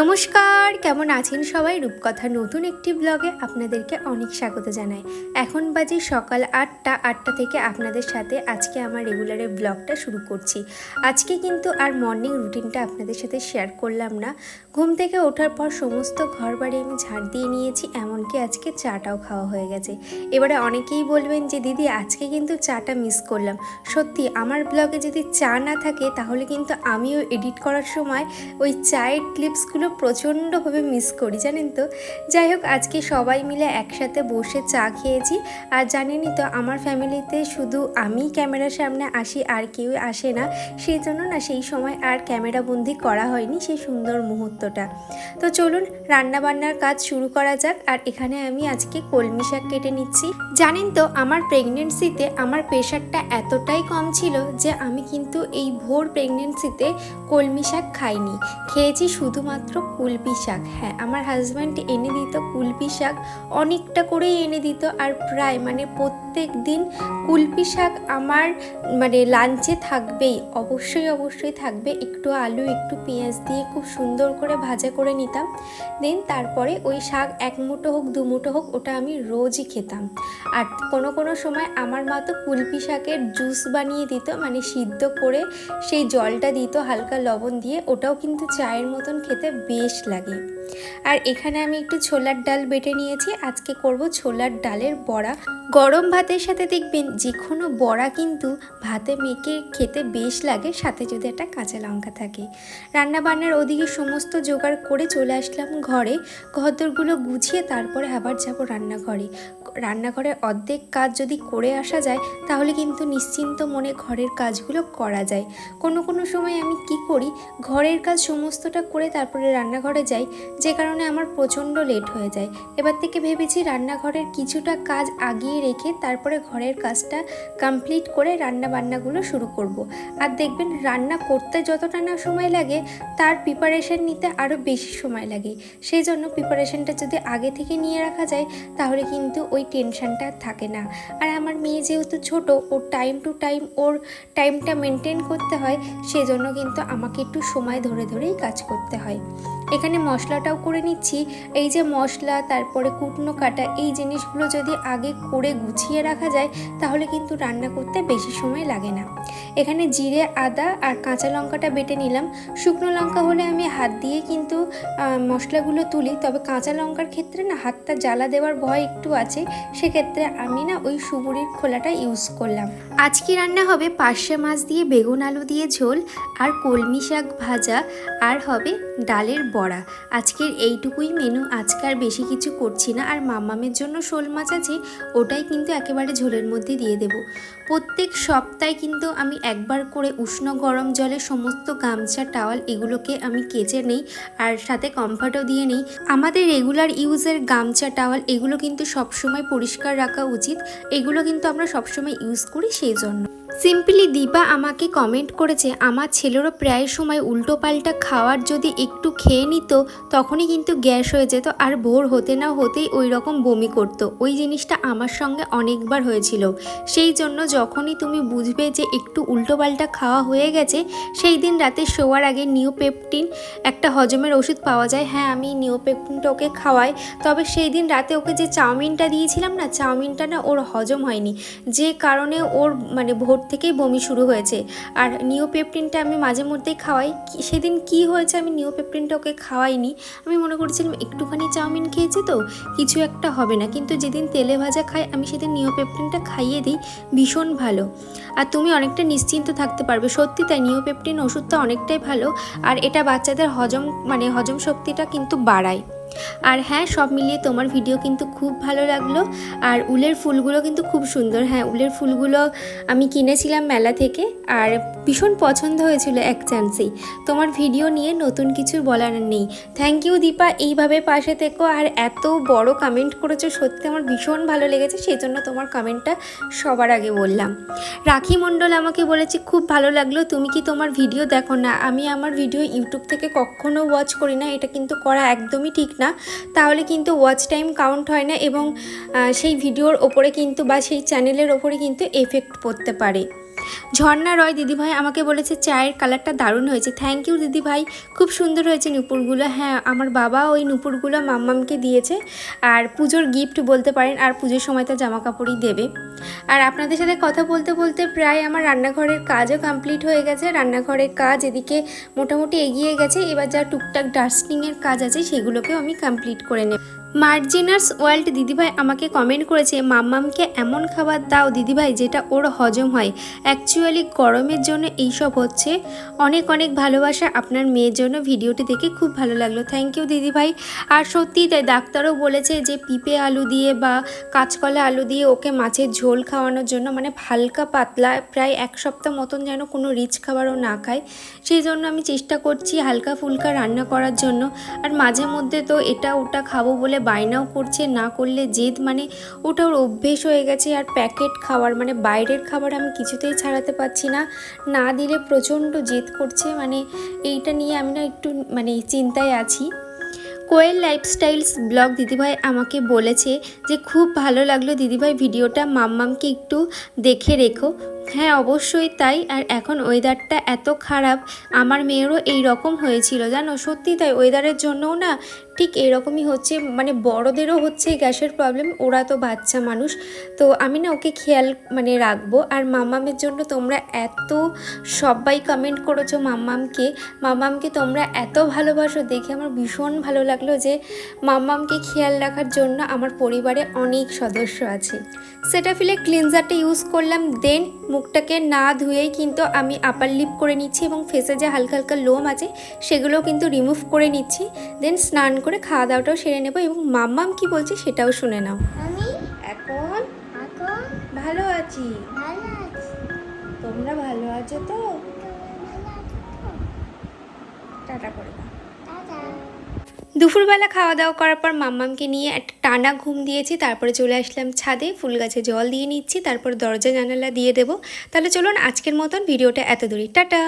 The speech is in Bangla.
নমস্কার, কেমন আছেন সবাই? রূপকথার নতুন একটি ব্লগে আপনাদেরকে অনেক স্বাগত জানাই। এখন বাজে সকাল আটটা আটটা থেকে আপনাদের সাথে আজকে আমার রেগুলারের ব্লগটা শুরু করছি। আজকে কিন্তু আর মর্নিং রুটিনটা আপনাদের সাথে শেয়ার করলাম না। ঘুম থেকে ওঠার পর সমস্ত ঘর বাড়ি আমি ঝাড় দিয়ে নিয়েছি, এমনকি আজকে চাটাও খাওয়া হয়ে গেছে। এবারে অনেকেই বলবেন যে, দিদি, আজকে কিন্তু চাটা মিস করলাম। সত্যি, আমার ব্লগে যদি চা না থাকে, তাহলে কিন্তু আমিও এডিট করার সময় ওই চায়ের ক্লিপসগুলো প্রচণ্ডভাবে মিস করি, জানেন তো? যাই হোক, আজকে সবাই মিলে একসাথে বসে চা খেয়েছি। আর জানেনই তো, আমার ফ্যামিলিতে শুধু আমি ক্যামেরার সামনে আসি, আর কেউ আসে না। সেই জন্য না, সেই সময় আর ক্যামেরাবন্দি করা হয়নি সেই সুন্দর মুহূর্তটা। তো চলুন রান্না বান্নার কাজ শুরু করা যাক। আর এখানে আমি আজকে কলমি শাক কেটে নিচ্ছি। জানেন তো, আমার প্রেগনেন্সিতে আমার প্রেশারটা এতটাই কম ছিল যে আমি কিন্তু এই ভোর প্রেগনেন্সিতে কলমি শাক খাইনি। খেয়েছি শুধুমাত্র কুলপি শাক। হ্যাঁ আমার হাজব্যান্ড এনে দিত কুলপি শাক, অনেকটা করেই এনে দিত। আর প্রায় মানে প্রত্যেক দিন কুলপি শাক আমার মানে লাঞ্চে থাকবেই, অবশ্যই অবশ্যই থাকবে। একটু আলু, একটু পেঁয়াজ দিয়ে খুব সুন্দর করে ভাজা করে নিতাম। দেন তারপরে ওই শাক এক মুঠো হোক, দু মুঠো হোক, ওটা আমি রোজই খেতাম। আর কোনো কোনো সময় আমার মা তো কুলপি শাকের জুস বানিয়ে দিত মানে সিদ্ধ করে সেই জলটা দিত, হালকা লবণ দিয়ে, ওটাও কিন্তু চায়ের মতন খেতে বেশ লাগে। আর এখানে আমি একটু ছোলার ডাল বেটে নিয়েছি। আজকে করব ছোলার ডালের বড়া। গরম ভাতের সাথে দেখবেন যে কোনো বড়া কিন্তু ভাতে মেখে খেতে বেশ লাগে, সাথে যদি একটা কাঁচা লঙ্কা থাকে। রান্না বান্নার ওদিকে সমস্ত জোগাড় করে চলে আসলাম ঘরে। ঘরদরগুলো গুছিয়ে তারপরে আবার যাব রান্নাঘরে। রান্নাঘরের অর্ধেক কাজ যদি করে আসা যায়, তাহলে কিন্তু নিশ্চিন্ত মনে ঘরের কাজগুলো করা যায়। কোনো কোনো সময় আমি কি করি, ঘরের কাজ সমস্তটা করে তারপরে রান্নাঘরে যাই, যে কারণে আমার প্রচণ্ড লেট হয়ে যায়। এবার থেকে ভেবেছি রান্নাঘরের কিছুটা কাজ আগিয়ে রেখে তারপরে ঘরের কাজটা কমপ্লিট করে রান্না বান্নাগুলো শুরু করব। আর দেখবেন রান্না করতে যতটা না সময় লাগে, তার প্রিপারেশন নিতে আরও বেশি সময় লাগে। সেই জন্য প্রিপারেশনটা যদি আগে থেকে নিয়ে রাখা যায়, তাহলে কিন্তু ওই টেনশনটা আর থাকে না। আর আমার মেয়ে যেহেতু ছোট, ওর টাইম টু টাইম ওর টাইমটা মেনটেন করতে হয়, সেজন্য কিন্তু আমাকে একটু সময় ধরে ধরেই কাজ করতে হয়। এখানে মশলাটাও করে নিচ্ছি। এই যে মশলা, তারপরে কুটনো কাটা, এই জিনিসগুলো যদি আগে করে গুছিয়ে রাখা যায়, তাহলে কিন্তু রান্না করতে বেশি সময় লাগে না। এখানে জিরে, আদা আর কাঁচা লঙ্কাটা বেটে নিলাম। শুকনো লঙ্কা হলে আমি হাত দিয়ে কিন্তু মশলাগুলো তুলি। তবে কাঁচা লঙ্কার ক্ষেত্রে না, হাতটা জ্বালা দেওয়ার ভয় একটু আছে। সেক্ষেত্রে আমি না ওই সুবুরির খোলাটা ইউজ করলাম। আজকে রান্না হবে পার্শে মাছ দিয়ে বেগুন আলু দিয়ে ঝোল, আর কলমি শাক ভাজা, আর হবে ডালের বড়া। আজকের এইটুকুই মেনু আজকে আর বেশি কিছু করছি না, আর মামামের জন্য শোল মাছ আছে, ওটাই কিন্তু একেবারে ঝোলের মধ্যে দিয়ে দেব। প্রত্যেক সপ্তাহে কিন্তু আমি একবার করে উষ্ণ গরম জলে সমস্ত গামছা, টাওয়াল এগুলোকে আমি কেচে নেই, আর সাথে কমফর্টও দিয়ে নেই। আমাদের রেগুলার ইউজের গামছা, টাওয়াল এগুলো কিন্তু সবসময় পরিষ্কার রাখা উচিত। এগুলো কিন্তু আমরা সবসময় ইউজ করি সেই জন্য। সিম্পলি দীপা আমাকে কমেন্ট করেছে, আমার ছেলেরও প্রায় সময় উল্টো পাল্টা খাওয়ার যদি একটু খেয়ে নিত, তখনই কিন্তু গ্যাস হয়ে যেত আর ভোর হতে না হতেই ওই রকম বমি করতো। ওই জিনিসটা আমার সঙ্গে অনেকবার হয়েছিল। সেই জন্য যখনই তুমি বুঝবে যে একটু উল্টো পাল্টা খাওয়া হয়ে গেছে, সেই দিন রাতে শোয়ার আগে নিওপেপটিন, একটা হজমের ওষুধ পাওয়া যায়। হ্যাঁ আমি নিওপেপটিনটা ওকে খাওয়াই। তবে সেই দিন রাতে ওকে যে চাউমিনটা দিয়েছিলাম না, চাউমিনটা না ওর হজম হয়নি। যে কারণে ওর মানে ভোর থেকেই বমি শুরু হয়েছে। আর নিওপেপটিনটা আমি মাঝে মধ্যেই খাওয়াই। সেদিন কি হয়েছে আমি নিওপেপটিনটা ওকে খাওয়াইনি। আমি মনে করেছিলাম একটুখানি চাউমিন খেয়েছে তো, কিছু একটা হবে না। কিন্তু যেদিন তেলে ভাজা খাই, আমি সেদিন নিওপেপটিনটা খাইয়ে দিই। ভীষণ ভালো। আর তুমি অনেকটা নিশ্চিন্ত থাকতে পারবে। সত্যি তাই, নিওপেপটিন ওষুধটা অনেকটাই ভালো। আর এটা বাচ্চাদের হজম মানে হজম শক্তিটা কিন্তু বাড়ায়। আর হ্যাঁ সব মিলিয়ে তোমার ভিডিও কিন্তু খুব ভালো লাগল। আর উলের ফুলগুলো কিন্তু খুব সুন্দর। হ্যাঁ উলের ফুলগুলো আমি কিনেছিলাম মেলা থেকে আর ভীষণ পছন্দ হয়েছিল এক চান্সেই তোমার ভিডিও নিয়ে নতুন কিছু বলার নেই। Thank you Dipa. এইভাবে পাশে থেকো আর এত বড় কমেন্ট করেছ, সত্যি আমার ভীষণ ভালো লেগেছে সেই জন্য তোমার কমেন্টটা সবার আগে বললাম। রাখি মণ্ডল আমাকে বলেছে, খুব ভালো লাগল, তুমি কি তোমার ভিডিও দেখো না? আমি আমার ভিডিও ইউটিউব থেকে কখনো ওয়াচ করি না, এটা কিন্তু করা একদমই ঠিক না। তাহলে কিন্তু ওয়াচ টাইম কাউন্ট হয় না এবং সেই ভিডিওর ওপরে কিন্তু বা সেই চ্যানেলের ওপরে কিন্তু এফেক্ট পড়তে পারে। ঝর্ণা রয় দিদিভাই আমাকে বলেছে, চায়ের কালারটা দারুণ হয়েছে। থ্যাংক ইউ দিদিভাই। খুব সুন্দর হয়েছে নুপুরগুলো। হ্যাঁ আমার বাবা ওই নুপুরগুলো মাম্মামকে দিয়েছে। আর পুজোর গিফট বলতে পারেন, আর পুজোর সময় তো জামা কাপড়ই দেবে। আর আপনাদের সাথে কথা বলতে বলতে প্রায় আমার রান্নাঘরের কাজও কমপ্লিট হয়ে গেছে। রান্নাঘরের কাজ এদিকে মোটামুটি এগিয়ে গেছে। এবার যা টুকটাক ডাস্টিংয়ের কাজ আছে, সেগুলোকেও আমি কমপ্লিট করে নেব। মার্জিনার্স ওয়ার্ল্ড দিদিভাই আমাকে কমেন্ট করেছে, মাম্মামকে এমন খাবার দাও দিদিভাই যেটা ওর হজম হয়। অ্যাকচুয়ালি গরমের জন্য এইসব হচ্ছে। অনেক অনেক ভালোবাসা আপনার মেয়ের জন্য। ভিডিওটি দেখে খুব ভালো লাগল। থ্যাংক ইউ দিদিভাই। আর সত্যিই তাই ডাক্তারও বলেছে যে, পিপে আলু দিয়ে বা কাঁচকলা আলু দিয়ে ওকে মাছের ঝোল খাওয়ানোর জন্য মানে হালকা পাতলা, প্রায় এক সপ্তাহ মতন যেন কোনো রিচ খাবারও না খায় সেই জন্য আমি চেষ্টা করছি হালকা ফুলকা রান্না করার জন্য। আর মাঝে মধ্যে তো এটা ওটা খাব বলে বায়নাও করছে, না করলে জেদ মানে ওটা ওর অভ্যেস হয়ে গেছে। আর প্যাকেট খাবার মানে বাইরের খাবার আমি কিছুতেই ছাড়াতে পারছি না। না দিলে প্রচণ্ড জেদ করছে মানে এইটা নিয়ে আমি না একটু মানে চিন্তায় আছি। কোয়েল লাইফস্টাইলস ব্লগ দিদিভাই আমাকে বলেছে যে খুব ভালো লাগল দিদিভাই ভিডিওটা। মাম্মামকে একটু দেখে রেখো। হ্যাঁ অবশ্যই তাই। আর এখন ওয়েদারটা এত খারাপ, আমার মেয়েরও এই রকম হয়েছিল, জানো? সত্যি তাই, ওয়েদারের জন্যও না ঠিক এরকমই হচ্ছে মানে বড়দেরও হচ্ছে গ্যাসের প্রবলেম, ওরা তো বাচ্চা মানুষ। তো আমি না ওকে খেয়াল মানে রাখব। আর মাম্মামের জন্য তোমরা এত, সবাই কমেন্ট করেছ মাম্মামকে মাম্মামকে তোমরা এত ভালোবাসো, দেখে আমার ভীষণ ভালো লাগল যে মাম্মামকে খেয়াল রাখার জন্য আমার পরিবারে অনেক সদস্য আছে। সেটা ফিলে ক্লিনজারটা ইউজ করলাম দেন মুখটাকে না ধুয়েই কিন্তু আমি আপার লিপ করে নিচ্ছি এবং ফেসে যে হালকা হালকা লোম আছে সেগুলোও কিন্তু রিমুভ করে নিচ্ছি। দেন স্নান করে খাওয়া দাওয়াটাও সেরে নেব এবং মাম্মাম কি বলছে সেটাও শুনে নাও। আমি? এখন? ভালো আছি। তোমরা ভালো আছো তো? টাটা করে দাও। দুপুরবেলা খাওয়া দাওয়া করার পর মাম্মামকে নিয়ে একটা টানা ঘুম দিয়েছি, তারপরে চলে আসলাম ছাদে, ফুল গাছে জল দিয়ে নিচ্ছি, তারপর দরজা জানালা দিয়ে দেবো। তাহলে চলুন আজকের মতন ভিডিওটা এত দূরই। টাটা!